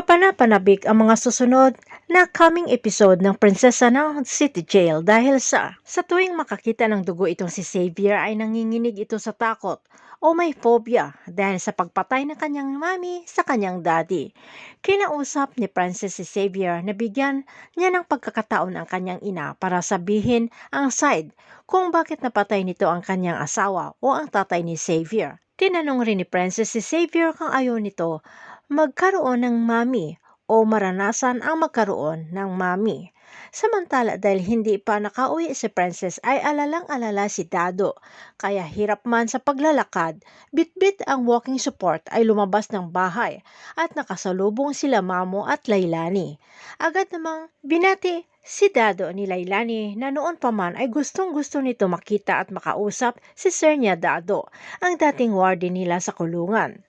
Kapanapanabik ang mga susunod na coming episode ng Prinsesa ng City Jail dahil sa sa tuwing makakita ng dugo itong si Xavier ay nanginginig ito sa takot o may phobia dahil sa pagpatay ng kanyang mami sa kanyang daddy. Kinausap ni Princess si Xavier na bigyan niya ng pagkakataon ang kanyang ina para sabihin ang side kung bakit napatay nito ang kanyang asawa o ang tatay ni Xavier. Tinanong rin ni Princess si Xavier kung ayaw nito magkaroon ng mami o maranasan ang magkaroon ng mami. Samantala dahil hindi pa nakauwi si Princess ay alalang-alala si Dado. Kaya hirap man sa paglalakad, bitbit ang walking support ay lumabas ng bahay at nakasalubong sila Mamo at Lailani. Agad namang binati si Dado ni Lailani na noon pa man ay gustong gusto nito makita at makausap si Sir niya Dado, ang dating warden nila sa kulungan.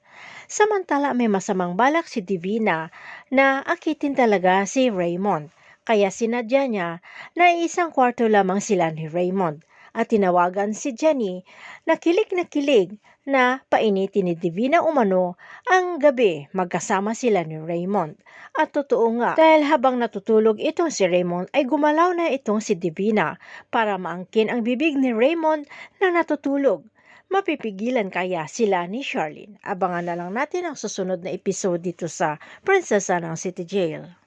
Samantala may masamang balak si Divina na akitin talaga si Raymond. Kaya sinadya niya na isang kwarto lamang sila ni Raymond at tinawagan si Jenny na kilig na kilig na painitin ni Divina umano ang gabi magkasama sila ni Raymond. At totoo nga dahil habang natutulog itong si Raymond ay gumalaw na itong si Divina para maangkin ang bibig ni Raymond na natutulog. Mapipigilan kaya sila ni Charlene? Abangan na lang natin ang susunod na episode dito sa Prinsesa ng City Jail.